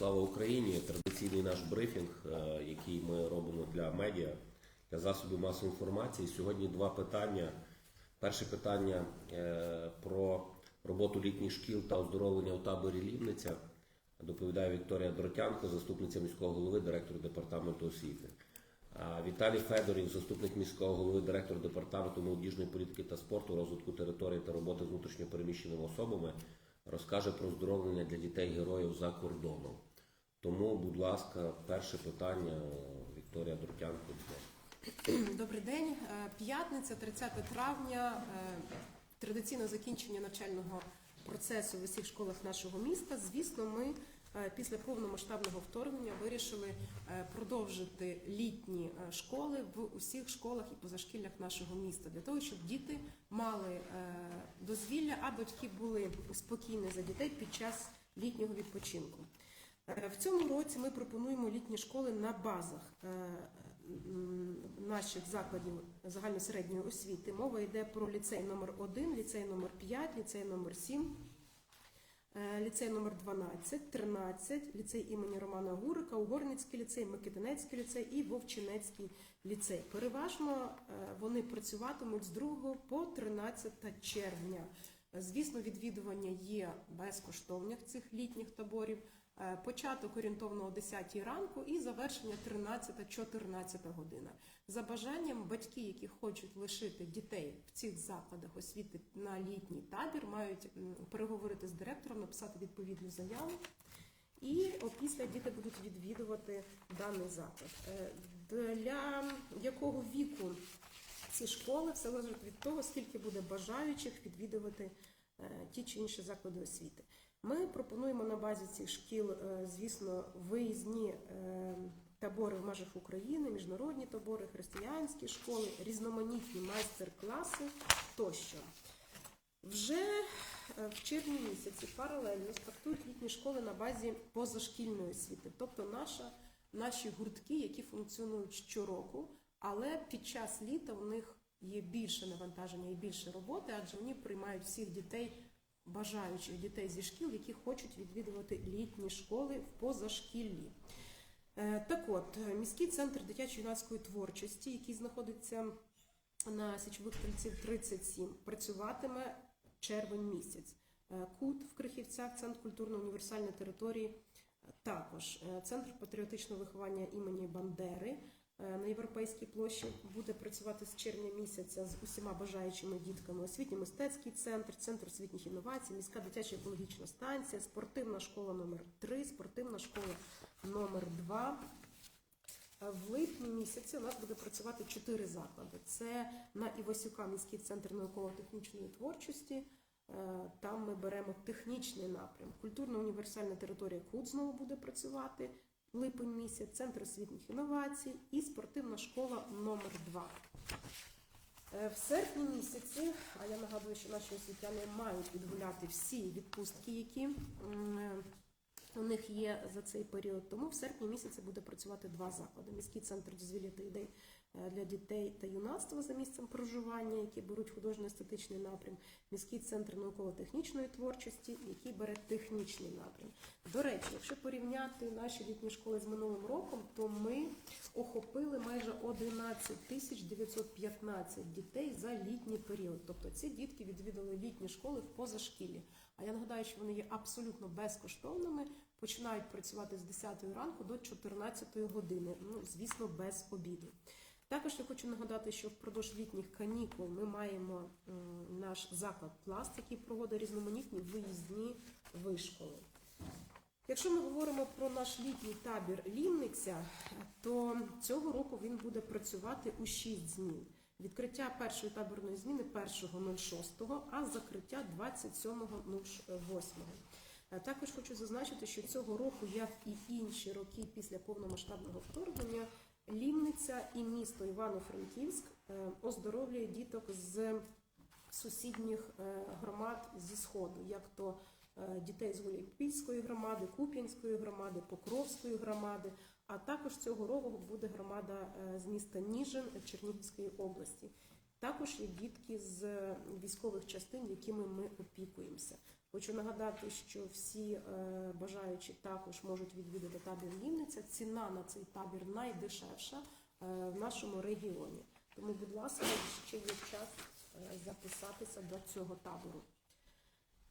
Слава Україні! Традиційний наш брифінг, е, який ми робимо для медіа, для засобів масової інформації. Сьогодні два питання. Перше питання е, про роботу літніх шкіл та оздоровлення у таборі Лівниця. Доповідає Вікторія Дротянко, заступниця міського голови, директор департаменту освіти. Віталій Федорів, заступник міського голови, директор департаменту молодіжної політики та спорту, розвитку території та роботи з внутрішньопереміщеними особами, розкаже про оздоровлення для дітей героїв за кордоном. Тому, будь ласка, перше питання е, Вікторія Дуртянко. Добрий день. Е, П'ятниця, 30 травня. е, Традиційне закінчення навчального процесу в усіх школах нашого міста. Звісно, ми після повномасштабного вторгнення вирішили е, продовжити літні е, школи в усіх школах і позашкіллях нашого міста для того, щоб діти мали е, дозвілля, а батьки були спокійні за дітей під час літнього відпочинку. Е, В цьому році ми пропонуємо літні школи на базах е, наших закладів загальносередньої освіти. Мова йде про ліцей номер 1 ліцей номер 5 ліцей номер 7 е, ліцей номер 12, 13, ліцей імені Романа Гурика, Угорницький ліцей, Микитинецький ліцей і Вовчинецький ліцей. Переважно е, вони працюватимуть з 2 по 13 червня. Звісно, відвідування є безкоштовних цих літніх таборів. Е, Початок орієнтовно о 10 ранку і завершення 13-14 година. За бажанням батьки, які хочуть лишити дітей в цих закладах освіти на літній табір, мають переговорити з директором, написати відповідну заяву. І опісля діти будуть відвідувати даний заклад. Е, Для якого віку ці школи все залежить від того, скільки буде бажаючих відвідувати е, ті чи інші заклади освіти. Ми пропонуємо на базі цих шкіл, е, звісно, виїзні е, табори в межах України, міжнародні табори, християнські школи, різноманітні майстер-класи тощо. Вже е, в червні місяці паралельно стартують літні школи на базі позашкільної освіти, тобто наша, наші гуртки, які функціонують щороку, але під час літа у них є більше навантаження і більше роботи, адже вони приймають всіх дітей, бажаючих дітей зі шкіл, які хочуть відвідувати літні школи в позашкіллі. Е, Так от, е, міський центр дитячо-юнацької творчості, який знаходиться на січових стрільців 37, працюватиме червень місяць. Е, Кут в Крихівцях, центр культурно-універсальної території, також центр патріотичного виховання імені Бандери на Європейській площі буде працювати з червня місяця з усіма бажаючими дітками. Освітньо-мистецький центр, центр освітніх інновацій, міська дитяча екологічна станція, спортивна школа номер 3 спортивна школа номер 2 в липні місяці у нас буде працювати чотири заклади. Це на Івасюка міський центр науково-технічної творчості. Е, Там ми беремо технічний напрям. Культурно-універсальна територія КУД знову буде працювати липень місяць, центр освітніх інновацій і спортивна школа номер 2 Е, В серпні місяці, а я нагадую, що наші освітяни мають відгуляти всі відпустки, які у них є за цей період. Тому в серпні місяці буде працювати два заклади: міський центр дозвілля та ідей для дітей та юнацтва за місцем проживання, які беруть художньо-естетичний напрям, міський центр науково-технічної творчості, який бере технічний напрям. До речі, якщо порівняти наші літні школи з минулим роком, то ми охопили майже 11 тисяч 915 дітей за літній період. Тобто ці дітки відвідали літні школи в позашкіллі. А я нагадаю, що вони є абсолютно безкоштовними, починають працювати з 10 ранку до 14 години. Ну, звісно, без обіду. Також я хочу нагадати, що впродовж літніх канікул ми маємо м, наш заклад пласт, який проводить різноманітні виїзні вишколи. Якщо ми говоримо про наш літній табір Лівниця, то цього року він буде працювати у 6 змін. Відкриття першої таборної зміни 1.06, а закриття 27.08. Е, Також хочу зазначити, що цього року, як і інші роки після повномасштабного вторгнення, Лівниця і місто Івано-Франківськ е, оздоровлює діток з сусідніх е, громад зі сходу, як то дітей з Гуляйпільської громади, Куп'янської громади, Покровської громади. А також цього року буде громада е, з міста Ніжин Чернігівської області. Також є дітки з військових частин, якими ми опікуємося. Хочу нагадати, що всі е, бажаючі також можуть відвідати табір Лівниця. Ціна на цей табір найдешевша е, в нашому регіоні. Тому, будь ласка, ще є час записатися до цього табору.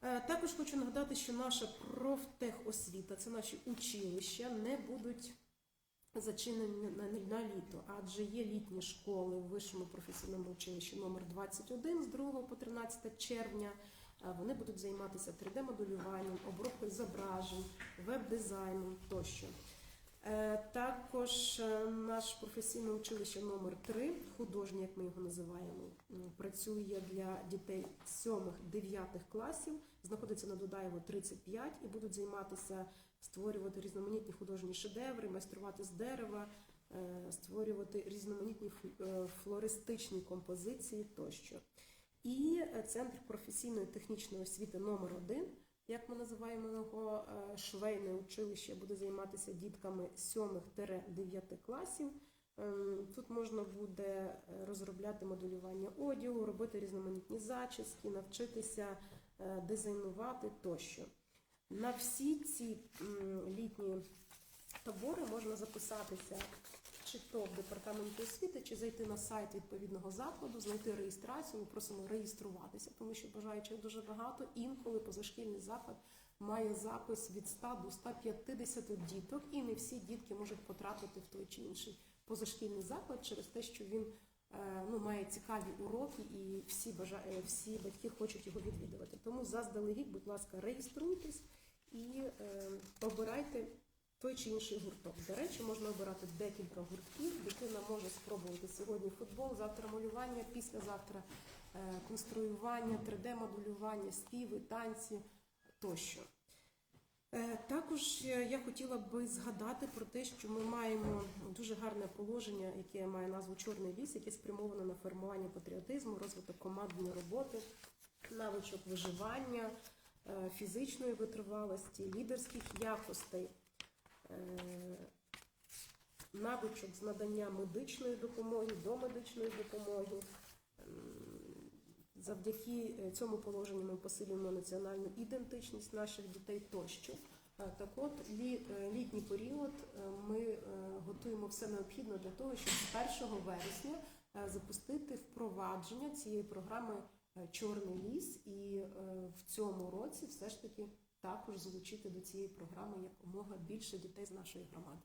Також хочу нагадати, що наша профтехосвіта, це наші училища, не будуть зачинені на, літо, адже є літні школи в вищому професійному училищі номер 21 з 2 по 13 червня. Е, Вони будуть займатися 3D-моделюванням, обробкою зображень, веб-дизайном тощо. Е, Також е, наш професійне училище номер 3 художнє, як ми його називаємо, працює для дітей 7-9 класів, знаходиться на Дудаєво 35 і будуть займатися створювати різноманітні художні шедеври, майструвати з дерева, е, створювати різноманітні флористичні композиції тощо. І центр професійної технічної освіти номер 1 як ми називаємо його е, швейне училище, буде займатися дітками 7-9 класів. Ем, Тут можна буде е, розробляти моделювання одягу, робити різноманітні зачіски, навчитися е, дизайнувати тощо. На всі ці літні табори можна записатися чи то в освіти, чи зайти на сайт відповідного закладу, знайти реєстрацію. Ми просимо реєструватися, тому що бажаючих дуже багато. Інколи позашкільний заклад має запис від 100 до 150 діток, і не всі дітки можуть потрапити в той чи інший позашкільний заклад через те, що він е, ну, має цікаві уроки, і всі бажа... е, всі батьки хочуть його відвідувати. Тому заздалегідь, будь ласка, реєструйтесь і е, обирайте той чи інший гурток. До речі, можна обирати декілька гуртків. Дитина може спробувати сьогодні футбол, завтра малювання, післязавтра е, конструювання, 3D-моделювання, співи, танці тощо. Е, Також е, я хотіла би згадати про те, що ми маємо дуже гарне положення, яке має назву Чорний ліс, яке спрямоване на формування патріотизму, розвиток командної роботи, навичок виживання, фізичної витривалості, лідерських якостей, навичок з надання медичної допомоги, домедичної допомоги. Ем, Завдяки е, цьому положенню ми посилюємо національну ідентичність наших дітей тощо. Е, Так от, е, літній період е, ми е, готуємо все необхідне для того, щоб з 1 вересня е, запустити впровадження цієї програми е, Чорний ліс і е, в цьому році все ж таки також залучити до цієї програми якомога більше дітей з нашої громади.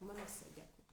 У мене все, дякую.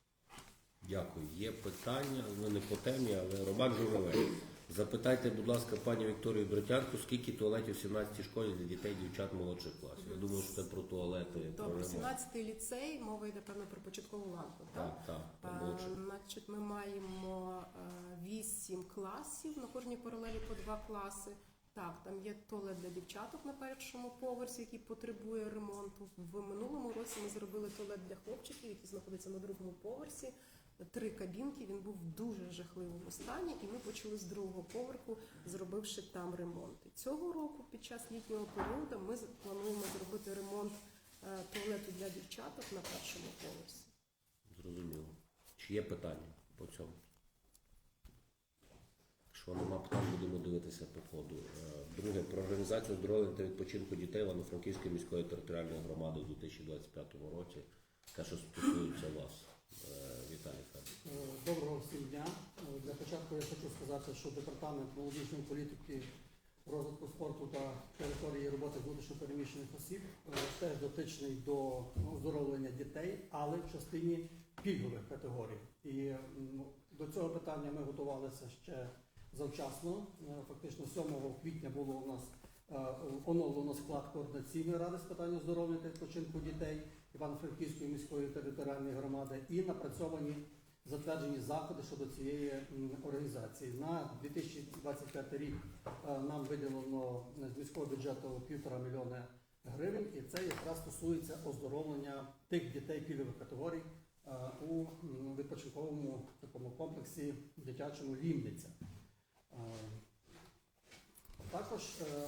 Дякую. Є питання, ну не по темі, але Роман Журавель. Запитайте, будь ласка, пані Вікторію Дротянку, скільки туалетів в 17 школі для дітей дівчат молодших класів. Я думаю, що це про туалети, Добре, 17-й ліцей, мова йде певно про початкову ланку. Так? Так, так, А. Значить, ми маємо е, вісім класів на кожній паралелі по два класи. Так, там є туалет для дівчаток на першому поверсі, який потребує ремонту. В минулому році ми зробили туалет для хлопчиків, який знаходиться на другому поверсі. Три кабінки. Він був в дуже жахливому стані, і ми почали з другого поверху, зробивши там ремонти. Цього року, під час літнього періоду, ми плануємо зробити ремонт е, туалету для дівчаток на першому поверсі. Зрозуміло. Чи є питання по цьому? Якщо нема питань, будемо дивитися по ходу. Е, Друге, про організацію оздоровлення та відпочинку дітей Івано-Франківської міської територіальної громади у 2025 році. Те, що стосується вас. Е, Віталій. Е, Доброго всім дня. Для початку я хочу сказати, що департамент молодіжної політики, розвитку спорту та території роботи внутрішньопереміщених осіб теж дотичний до оздоровлення дітей, але в частині пільгових категорій. І до цього питання ми готувалися ще завчасно. Е, Фактично 7 квітня було у нас е, оновлено склад координаційної ради з питань оздоровлення та відпочинку дітей Івано-Франківської міської територіальної громади і напрацьовані затверджені заходи щодо цієї організації. На 2025 рік е, нам виділено з міського бюджету півтора мільйони гривень, і це якраз стосується оздоровлення тих дітей пільгових категорій у відпочинковому такому комплексі дитячому Лімниця. Е, Також е,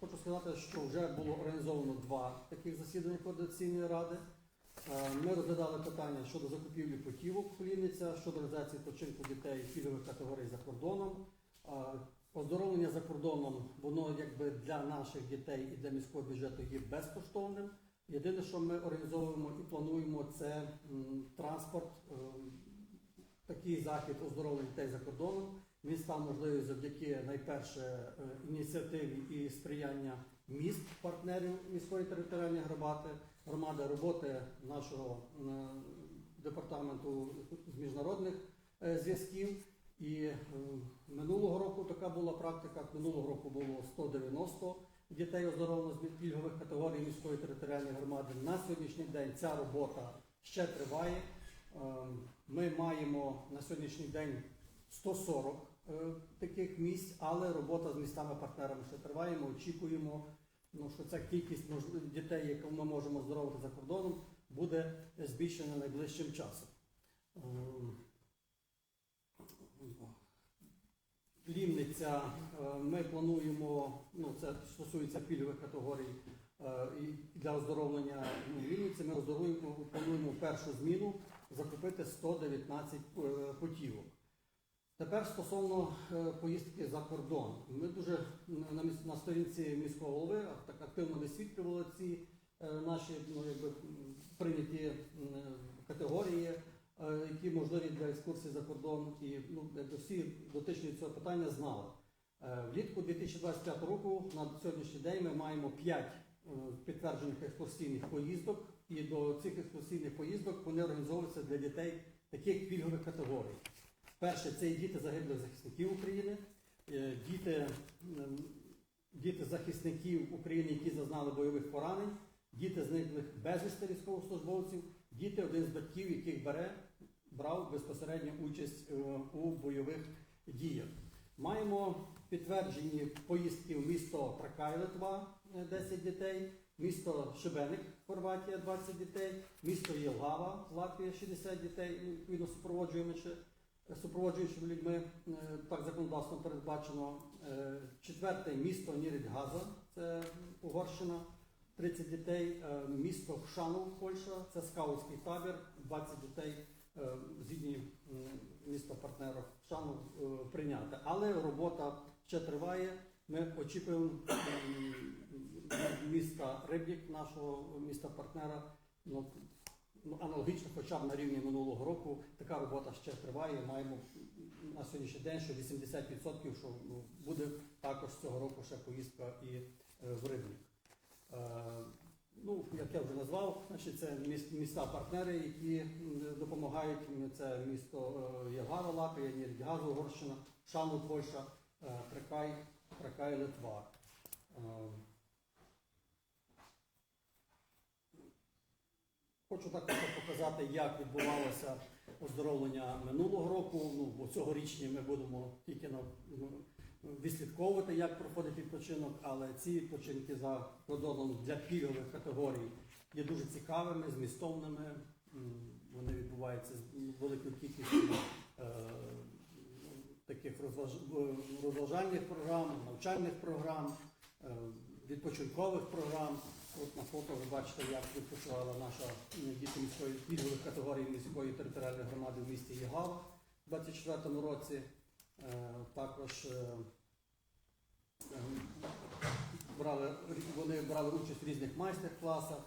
хочу сказати, що вже було організовано два таких засідання координаційної ради. Е, Ми розглядали питання щодо закупівлі путівок в Лінниця, щодо організації відпочинку дітей пільгових категорій за кордоном. Оздоровлення за кордоном, воно якби для наших дітей і для міського бюджету є безкоштовним. Єдине, що ми організовуємо і плануємо, це транспорт. Такий захід оздоровлення дітей за кордоном. Він став можливий завдяки найперше е, ініціативі і сприяння міст, партнерів міської територіальної громади, громади роботи нашого е, департаменту з міжнародних е, зв'язків. І минулого року така була практика. Минулого року було 190 дітей оздоровлено з пільгових категорій міської територіальної громади. На сьогоднішній день ця робота ще триває. Е, Ми маємо на сьогоднішній день 140 е, таких місць, але робота з містами-партнерами ще триває. Ми очікуємо, ну, що ця кількість дітей, яку ми можемо оздоровити за кордоном, буде збільшена найближчим часом. Ем, Лівниця, е, ми плануємо, ну це стосується пільгових категорій е, для оздоровлення ну, ми плануємо першу зміну закупити 119 е, путівок. Тепер стосовно е, поїздки за кордон. Ми дуже на, міс- на сторінці міського голови так активно висвітлювали ці е, наші ну, якби, прийняті категорії, е, які можливі для екскурсій за кордон. І ну, всі дотичні цього питання знали. Влітку 2025 року на сьогоднішній день ми маємо 5 підтверджених екскурсійних поїздок, і до цих екскурсійних поїздок вони організовуються для дітей таких пільгових категорій. Перше, це діти загиблих захисників України, е, діти, діти захисників України, які зазнали бойових поранень, діти зниклих безвісти військовослужбовців, діти, один з батьків, яких бере, брав безпосередньо участь е, у бойових діях. Маємо підтверджені поїздки в місто Тракай, Литва, е, 10 дітей, місто Шибеник, Хорватія, 20 дітей, місто Єлгава, Латвія, 60 дітей, відповідно супроводжуючи, супроводжуючими людьми, е, так законодавством передбачено. Е, Четверте місто Нірідгаза, це Угорщина, 30 дітей, Е, місто Хшанов, Польща, це скаутський табір, 20 дітей згідні м, міста партнера Шану прийняти. Але робота ще триває. Ми очікуємо міста Рибник, нашого міста партнера. Ну, аналогічно, хоча б на рівні минулого року, така робота ще триває. Маємо на сьогоднішній день, що 80% що ну, буде також цього року ще поїздка і е, в Рибник. Е, Ну, як я вже назвав, значить, це міста-партнери, які допомагають. Це місто е, Єгава, Латвія, Нірдгазу, Угорщина, Шану, Польща, Тракай, Тракай, Литва. Хочу також показати, як відбувалося оздоровлення минулого року. Ну, бо цьогорічні ми будемо тільки на, ну, відслідковувати, як проходить відпочинок, але ці відпочинки за кордоном для пільгових категорій є дуже цікавими, змістовними. Вони відбуваються з великою кількістю е, таких розваж- розважальних програм, навчальних програм, е, відпочинкових програм. От на фото ви бачите, як відпочивала наша м, діти міської пільгових категорій міської територіальної громади в місті Єгава у 24-му році. Е, Також е, е, брали, вони брали участь в різних майстер-класах,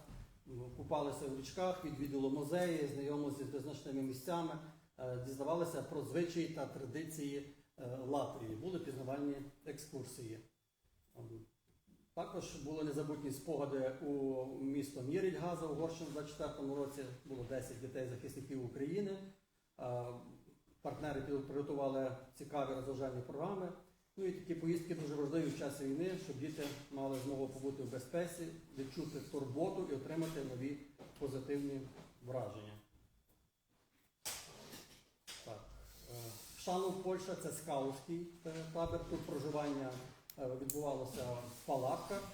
купалися в річках, відвідали музеї, знайомилися з визначними місцями, е, дізнавалися про звичаї та традиції е, Латвії. Були пізнавальні екскурсії. Також були незабутні спогади у місто Мірільгаза, Угорщина в 24-му році було 10 дітей захисників України. Е, Партнери підготували цікаві розважальні програми. Ну і такі поїздки дуже важливі в часі війни, щоб діти мали змогу побути в безпеці, відчути турботу і отримати нові позитивні враження. Так. е, Шанов, Польща це скаутський е, табір. Тут проживання відбувалося в палатках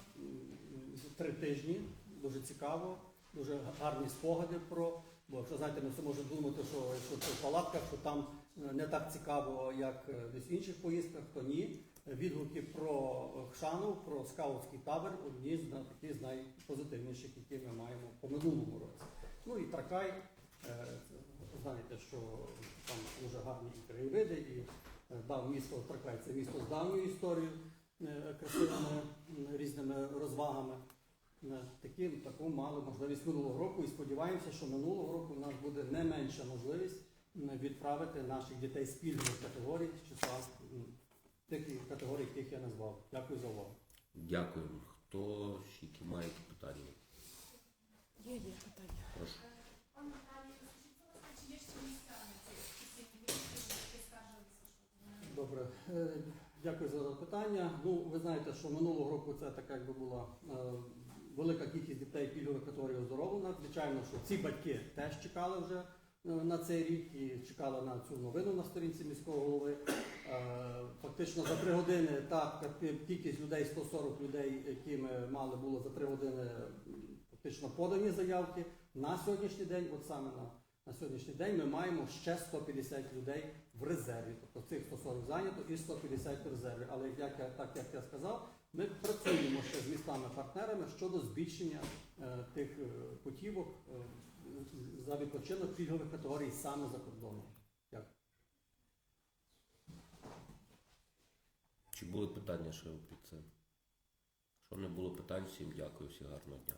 три тижні. Дуже цікаво, дуже гарні спогади про. Бо якщо знаєте, ми все можемо думати, що якщо це в палатках, що там е, не так цікаво, як е, десь в інших поїздках, то ні. Відгуки про Хшану, про скаутський табір одні з такі з найпозитивніших, які ми маємо по минулому році. Ну і Тракай, е, знаєте, що там дуже гарні краєвиди, і Е, Дав місто Тракай, це місто з давньою історією, е, красивими різними розвагами. Е, Таким таку мали можливість минулого року і сподіваємося, що минулого року у нас буде не менша можливість відправити наших дітей з пільгових категорій з числа тих категорій, яких я назвав. Дякую за увагу. Дякую. Хто ще які має які питання? Є, є питання. Прошу. Пане Наталію, скажіть, чи є ще місця на цих постійних відпусках, які скаржилися, Добре, Е, дякую за запитання. Ну, ви знаєте, що минулого року це така якби була е, велика кількість дітей пільгових категорій оздоровлена. Звичайно, що ці батьки теж чекали вже е, на цей рік і чекали на цю новину на сторінці міського голови. Е, Фактично за три години та кількість людей, 140 людей, які ми мали було за три години фактично подані заявки. На сьогоднішній день, от саме на на сьогоднішній день ми маємо ще 150 людей в резерві. Тобто цих 140 зайнято і 150 в резерві. Але як я, так як я сказав, ми працюємо ще з містами-партнерами щодо збільшення е, тих е, путівок е, за відпочинок пільгових категорій саме за кордоном. Чи були питання ще під це? Що не було питань, всім дякую, всім гарного дня.